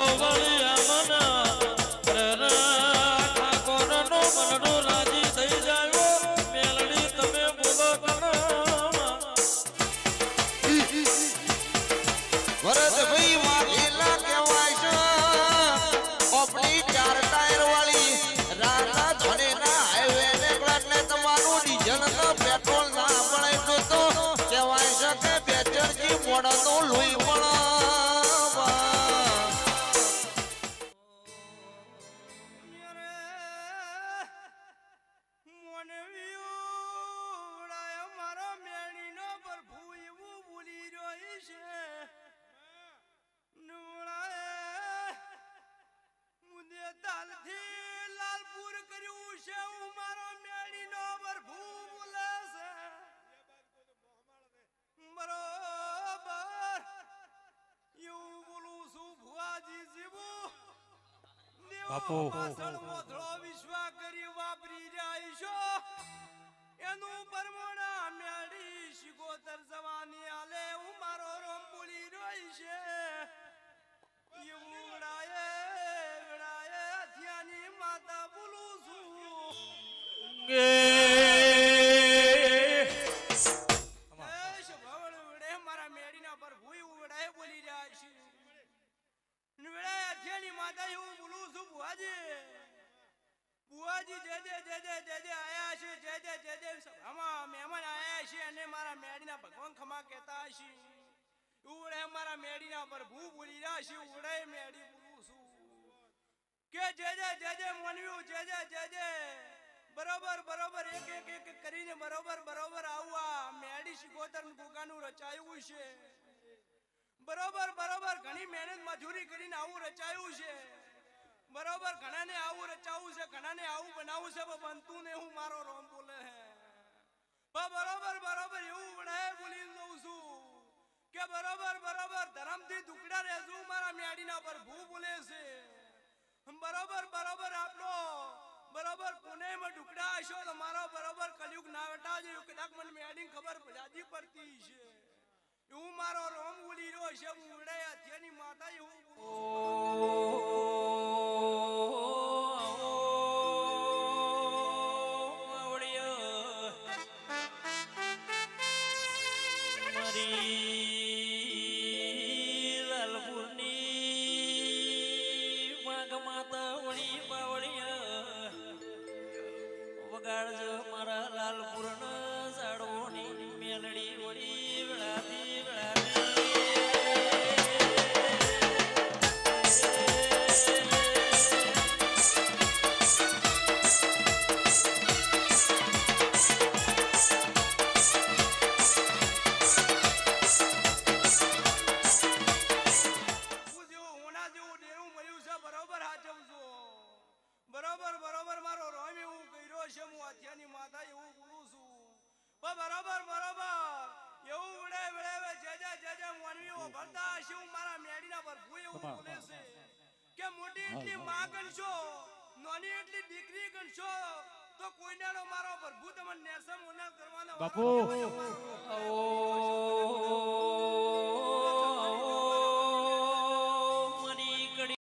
Oh, oh, oh. બાપુ. વિશ્વા કરી વાપરી જાય એનું પરમોણા મેળી શિકોતર જવાની આલે હું મારો રોમ બોલી રોઈ છે. એવું ઉડાયે હથિયાની માતા બોલું છું. ગે મારા મેડીના પર ભૂઈ ઉડાય બોલી જાય છે. અથિયાની માતા એવું છું બુઆજી બુઆજી જે જે જે જે જે જે આયા છે જે જે જે જે સભામાં મહેમાન આયા છે અને મારા મેડીના ભગવાન ખમા કહેતા છે ઉડે મારા મેડીના પર ભૂ ભૂલી રહ્યા છે ઉડે મેડી ભૂલું છું કે જે જે જે જે મનવ્યું જે જે જે જે બરોબર બરોબર એક એક એક કરીને બરોબર બરોબર આવવા મેડી શિકોતર ગુગાનું રચાયું છે બરોબર બરોબર ઘણી મહેનત મજૂરી કરીને આવું રચાયું છે બરોબર, ઘણાને આવું રચાવું છે, ઘણાને આવું બનાવવું છે બનતું ને હું મારો રોમ બોલે હે. બરોબર બરોબર, એવું વડાય બોલી લઉં છું. કે બરોબર બરોબર, ધરમથી દુકડા રહેશું મારા મેડીના પર ભૂ બોલે છે. બરોબર બરોબર આપણો બરોબર, પુણેમાં ડુકડા હશો તો મારો બરોબર કલયુગ ના વટા જ કદાચ મને મેડી ખબર જાજી પડતી છે એવું મારો રોમ બોલી રહ્યો છે, હું ઉડે હથિયાની માતા એવું બોલું મારા લાલપુર હથિયાની માતા એવું ઉડું છું. પણ બરાબર બરોબર. એવું ઉડે વડે જે જે જે જે માનવીઓ ભરતા હશે હું મારા મેડીના પર ભૂ એવું બોલે છે. કે મોટી એટલી માં ગણશો નાની એટલી દીકરી ગણશો તો કોઈનાનો મારો પ્રભુ તમને નેસમ ઉના કરવાનો બાપુ. આવ્યો.